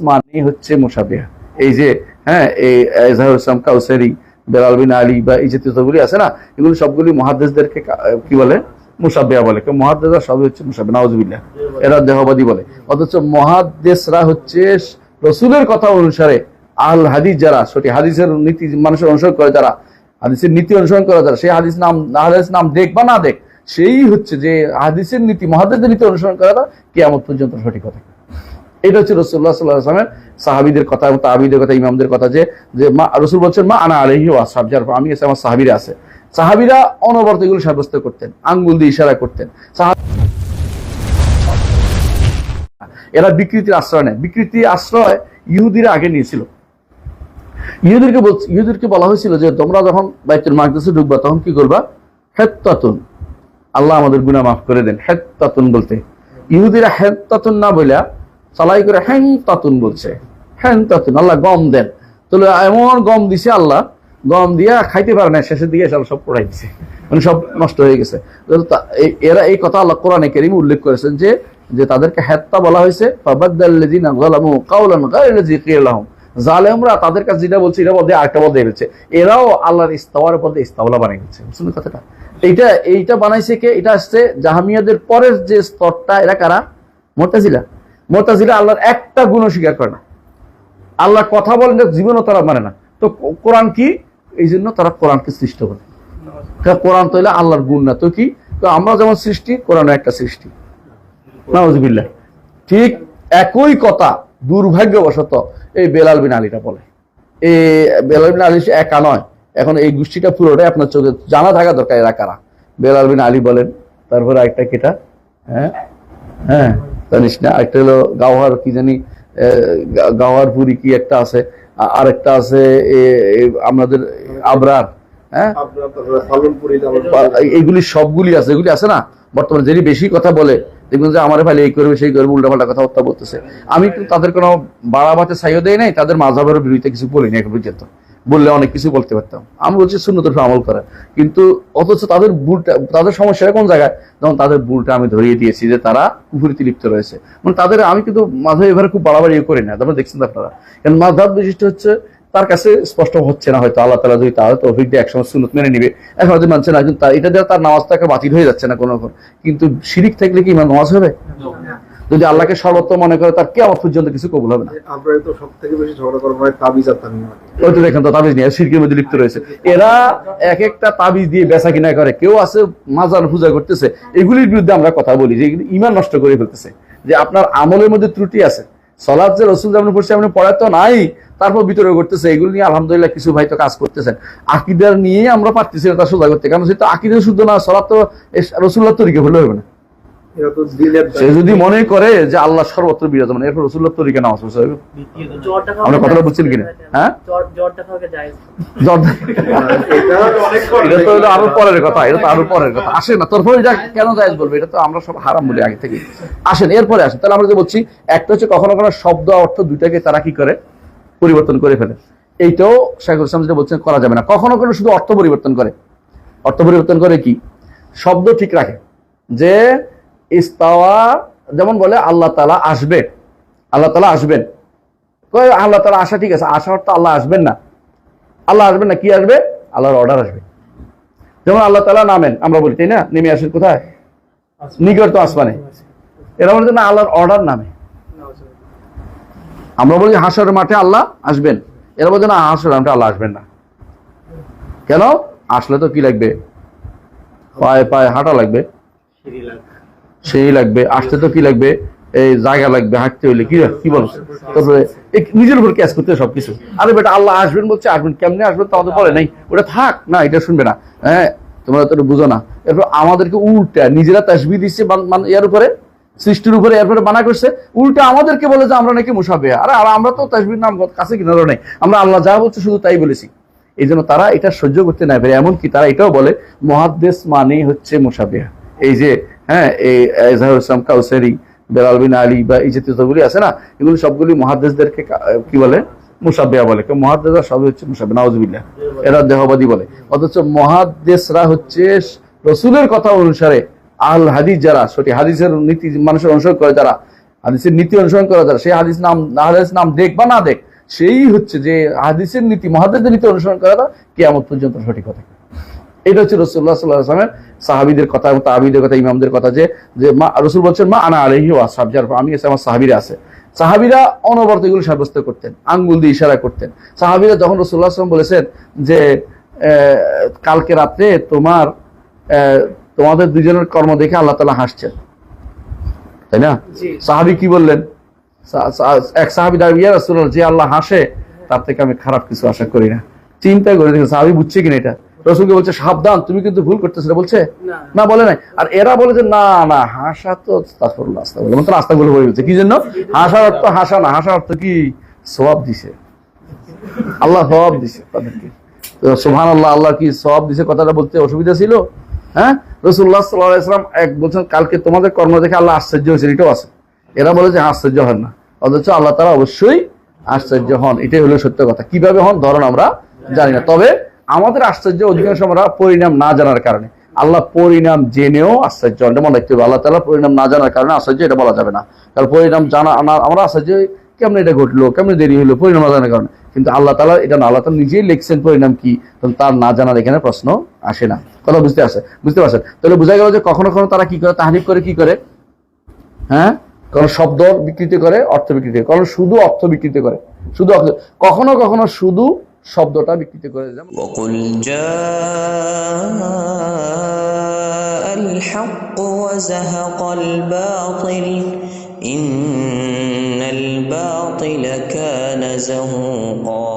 মানে হচ্ছে এই যে হ্যাঁ এই ইসলাম কাউসারি, বেলাল বিন আলী বা এই আছে না, এগুলি সবগুলি মহাদ্দেশদেরকে কা- বলে? বলে। কেউ মহাদ্দেশরা সবই হচ্ছে এরা দেহবাদী বলে। অথচ মহাদ্দেশরা হচ্ছে রসুলের কথা অনুসারে আল হাদিস যারা, সঠিক হাদিসের নীতি মানুষের অনুসরণ করে যারা, হাদিসের নীতি অনুসরণ করে যারা, সেই হাদিস নাম হাদিস নাম দেখ বা না দেখ, সেই হচ্ছে যে হাদিসের নীতি মহাদেশের নীতি অনুসরণ করে কেয়ামত পর্যন্ত সঠিক কথা। এটা হচ্ছে রসুল্লাহ সাল্লাহ আসলামের সাহাবিদের কথা এবং তাহাবিদের কথা, ইমামদের কথা যে মা, রসুল বলছেন, মা আনা আলহি ওয়াসাব যার আমি আছে, আমার সাহাবিরা আছে। সাহাবিরা অনবরত এগুলো সাব্যস্ত করতেন, আঙ্গুল দিয়ে ইশারা করতেন। এরা বিকৃতির আশ্রয় নেয়। বিকৃতি আশ্রয় ইহুদিরা আগে নিয়েছিল। ইহুদিরকে বলছে ইহুদিরকে বলা হয়েছিল যে, তোমরা যখন বাইতুল মাকদাসে ঢুকবা, তখন কি করবা? হেত্তাতুন। আল্লাহ আমাদের গুনাহ মাফ করে দেন, হেত্তাতুন বলতে। ইহুদিরা হেত্তাতুন না বইলা চালাই করে হ্যাং তাতুন বলছে। হ্যাং তাতুন, আল্লাহ গম দেন। তাহলে এমন গম দিছে আল্লাহ, গম দিয়া খাইতে পারে না, শেষের দিকে এসে সব পড়াই দিছে। মানে সব নষ্ট হয়ে গেছে। এরা এই কথা আল্লাহ কোরআনে কেরিম উল্লেখ করেছেন যে যে তাদেরকে হেত্তা বলা হয়েছে জালেমরা তাদের কাছে যেটা বলছে, এটা বলতে আরেকটা বলতে ফেলছে। এরাও আল্লাহর ইস্তাওয়ার পদে ইস্তাওলা বানিয়ে দিচ্ছে। বুঝছেন কথাটা? এইটা এইটা বানাইছে কে? এটা আসছে জাহামিয়াদের পরের যে স্তরটা, এরা কারা? মোটাজিলা মোটাজিলা আল্লাহর একটা গুণ স্বীকার করে না। আল্লাহ কথা বলেন জীবনও তারা মানে না। তো কোরআন কি? এই জন্য তারা কোরআনকে সৃষ্ট করে। কোরআন তো আল্লাহর গুণ না। তো কি? তো আমরা যেমন সৃষ্টি কোরআন একটা সৃষ্টি। নাউজুবিল্লাহ। ঠিক একই কথা দুর্ভাগ্যবশত এই বেলাল বিন আলীটা বলে। এই বেলাল বিন আলী একা নয়। এখন এই গোষ্ঠীটা পুরোটাই আপনার চোখে জানা থাকা দরকার এরা কারা। বেলাল বিন আলী বলেন, তারপরে একটা কেটা হ্যাঁ? হ্যাঁ? জানিস না? একটা হলো গাওহার কি জানি আহ, গা- গাওহারপুরি কি একটা আছে? আর একটা আছে আমাদের আবরার হ্যাঁ? এইগুলি সবগুলি আছে এগুলি আছে না? বর্তমানে যিনি বেশি কথা বলে দেখবেন যে আমার ভাই এই করবে সেই করবে উল্টাপাল্টা কথাবার্তা বলতেছে। আমি তাদের কোনো বাড়াবাতে সাইও দেয় নাই তাদের মাঝাবের বিরুদ্ধে কিছু বলিনি এখন পর্যন্ত। বললে অনেক কিছু বলতে পারতাম। আমি বলছি শূন্যতের আমল করা। কিন্তু অথচ তাদের ভুলটা, তাদের সমস্যাটা কোন জায়গায়? যেমন তাদের ভুলটা আমি ধরিয়ে দিয়েছি যে তারা কুফুরিতে লিপ্ত রয়েছে। মানে তাদের, আমি কিন্তু মাঝে এবারে খুব বাড়াবাড়ি করি না, তারপরে দেখছেন আপনারা। কারণ মাঝাব বিশিষ্ট হচ্ছে, তার কাছে স্পষ্ট হচ্ছে না হয়তো, আল্লাহ তালা যদি তাহলে তো অভিজ্ঞ একসময় সুনত মেনে নিবে। এখন হয়তো মানছে না, কিন্তু এটা দিয়ে তার নামাজটাকে বাতিল হয়ে যাচ্ছে না কোনো। কিন্তু শিরিক থাকলে কি ইমান নামাজ হবে? যদি আল্লাহকে সর্বত্র মনে করে তার কে আমার পর্যন্ত কিছু কবুল হবে না। আপনার তো সব থেকে বেশি ঝগড়া করা হয় তাবিজ আর তামিম ওই তো দেখেন তো তাবিজ নিয়ে শিরকের মধ্যে লিপ্ত রয়েছে। এরা এক একটা তাবিজ দিয়ে বেচা কিনা করে কেউ আছে মাজার পূজা করতেছে এগুলির বিরুদ্ধে আমরা কথা বলি যে ইমান নষ্ট করে ফেলতেছে। যে আপনার আমলের মধ্যে ত্রুটি আছে সলাদ যে রসুল যেমন পড়ছে আপনি পড়ায় তো নাই তারপর ভিতরে করতেছে এগুলো নিয়ে আলহামদুলিল্লাহ কিছু ভাই তো কাজ করতেছেন। আকিদার নিয়েই আমরা পারতেছি না তা সোজা করতে কারণ সে তো আকিদার শুদ্ধ না সলাদ তো রসুল্লাহ তরিকে হলে হবে না। সে যদি মনে করে যে আল্লাহ সর্বত্র বিরাজমান এরপর রসুল্লাহ তরিকে নামাজ পড়ছে। আমরা কথাটা বুঝছেন কিনা? হ্যাঁ? এটা আরও পরের কথা এটা তো আরও পরের কথা। আসে না তারপরে এটা কেন জায়েজ বলবে? এটা তো আমরা সব হারাম বলি আগে থেকে আসেন এরপরে আসেন। তাহলে আমরা যে বলছি একটা হচ্ছে কখনো কখনো শব্দ অর্থ দুইটাকে তারা কি করে? পরিবর্তন করে ফেলে। এইটাও শেখুল ইসলাম যেটা বলছেন করা যাবে না। কখনো কখনো শুধু অর্থ পরিবর্তন করে। অর্থ পরিবর্তন করে কি? শব্দ ঠিক রাখে। যে ইস্তাওয়া যেমন বলে আল্লাহ তালা আসবে আল্লাহ তালা আসবেন। আল্লাহ তালা আসা ঠিক আছে আসা অর্থ আল্লাহ আসবেন না। আল্লাহ আসবেন না কি আসবে? আল্লাহর অর্ডার আসবে। যেমন আল্লাহ তালা নামেন আমরা বলি তাই না? নেমে আসেন কোথায়? নিকট তো আসমানে। এরা বলছে না আল্লাহর অর্ডার নামে। আমরা বলি হাসর মাঠে আল্লাহ আসবেন। এরা বলছে না হাসর মাঠে আল্লাহ আসবেন না। কেন? আসলে তো কি লাগবে? পায়ে পায়ে হাঁটা লাগবে। সেই লাগবে, আসতে তো কি লাগবে? এই জায়গা লাগবে, হাঁটতে হইলে কি কি বলো? তারপরে নিজের উপর ক্যাচ করতে সবকিছু। আরে বেটা, আল্লাহ আসবেন বলছে, আসবেন, কেমনে আসবেন তো আমাদের বলে নাই। ওটা থাক, না, এটা শুনবে না। হ্যাঁ তোমরা তো বুঝো না। এরপর আমাদেরকে উল্টা, নিজেরা তাসবি দিচ্ছে ইয়ার উপরে, সৃষ্টির উপরে, এরপরে বানা করছে। উল্টা আমাদেরকে বলে যে, আমরা নাকি মুসাবে আরে, আর আমরা তো তাসবির নাম কাছে কিনারও নেই। আমরা আল্লাহ যা বলছে শুধু তাই বলেছি। এই জন্য তারা এটা সহ্য করতে না পারে। এমনকি তারা এটাও বলে, মহাদ্দেশ মানে হচ্ছে মুসাবিহা এই যে হ্যাঁ এই এজাহুল ইসলাম কাউসারি বেলাল বিন আলী বা এই জাতীয় যতগুলি আছে না, এগুলি সবগুলি মহাদ্দেশদেরকে কা- বলে? মুসাবিয়া বলে। কেউ মহাদ্দেশরা সবই হচ্ছে মুসাবি নাউজবিল্লাহ। এরা দেহবাদী বলে। অথচ মহাদ্দেশরা হচ্ছে রসুলের কথা অনুসারে আল হাদিস যারা, সঠিক হাদিসের নীতি মানুষের অনুসরণ করে যারা, হাদিসের নীতি অনুসরণ করে যায় সেই হাদিস নাম হাদিস নাম দেখ বা না দেখ, সেই হচ্ছে যে হাদিসের নীতি মহাদেশের নীতি অনুসরণ করা যায় কেয়ামত পর্যন্ত সঠিক কথা এটা হচ্ছে রসুল্লাহ সাল্লাহ আসলামের সাহাবিদের কথা এবং তাহাবিদের কথা ইমামদের কথা যে যে মা রসুল বলছেন মা আনা আলহি ওয়াসাব যার আমি এসে আমার সাহাবিরা আছে। সাহাবিরা অনবরত এগুলো সাব্যস্ত করতেন আঙ্গুল দিয়ে ইশারা করতেন। সাহাবিরা যখন রসুল্লাহ আসলাম বলেছেন যে কালকে রাত্রে তোমার আহ, তোমাদের দুজনের কর্ম দেখে আল্লাহ তালা হাসছেন। তাই না? সাহাবি কি বললেন? এক সাহাবি দাবি ইয়া রাসূলুল্লাহ যে আল্লাহ হাসে তার থেকে আমি খারাপ কিছু আশা করি না। চিন্তা করে দেখেন সাহাবি বুঝছে কিনা এটা? রসুলকে বলছে সাবধান তুমি কিন্তু ভুল করতেছো না বলছে? না। বলে নাই। আর এরা বলে যে না না হাসা তো আস্তাগফিরুল্লাহ আস্তাগফিরুল্লাহ। মানে আস্তাগফিরুল্লাহ বলে বলছে কি জন্য? হাসার অর্থ হাসা না হাসার অর্থ কি? সওয়াব দিছে। আল্লাহ সওয়াব দিছে তাদেরকে। সুবহান আল্লাহ আল্লাহ কি সওয়াব দিছে কথাটা বলতে অসুবিধা ছিল? হ্যাঁ? রসুল্লাহ সাল্লাম এক বলছেন কালকে তোমাদের কর্ম দেখে আল্লাহ আশ্চর্য হয়েছে এটাও আছে। এরা বলে যে আশ্চর্য হন না। অথচ আল্লাহ তারা অবশ্যই আশ্চর্য হন এটাই হলো সত্য কথা। কীভাবে হন? ধরুন আমরা জানি না। তবে আমাদের আশ্চর্য, অধিকাংশ আমরা পরিণাম না জানার কারণে। আল্লাহ পরিণাম জেনেও আশ্চর্য। মনে রাখতে হবে আল্লাহ তালা পরিণাম না জানার কারণে আশ্চর্য, এটা বলা যাবে না। কারণ পরিণাম জানা আমরা আশ্চর্য, কেমন এটা ঘটলো, কেমন দেরি হলো, পরিণাম না জানার কারণে। কিন্তু আল্লাহ তালা এটা না, আল্লাহ তালা নিজেই লিখছেন পরিণাম কি তার না জানার এখানে প্রশ্ন আসে না। কথা বুঝতে আসে, বুঝতে পারছেন? তাহলে বোঝা গেল যে কখনো কখনো তারা কি করে তাহারিফ করে, কি করে? হ্যাঁ? কারণ শব্দ বিকৃতি করে, অর্থ বিকৃতি করে। কারণ শুধু অর্থ বিকৃতি করে। শুধু অর্থ, কখনো কখনো শুধু শব্দটা বিকৃতি করে যেমন وقل جاء الحق وزهق الباطل إن الباطل كان زهوقا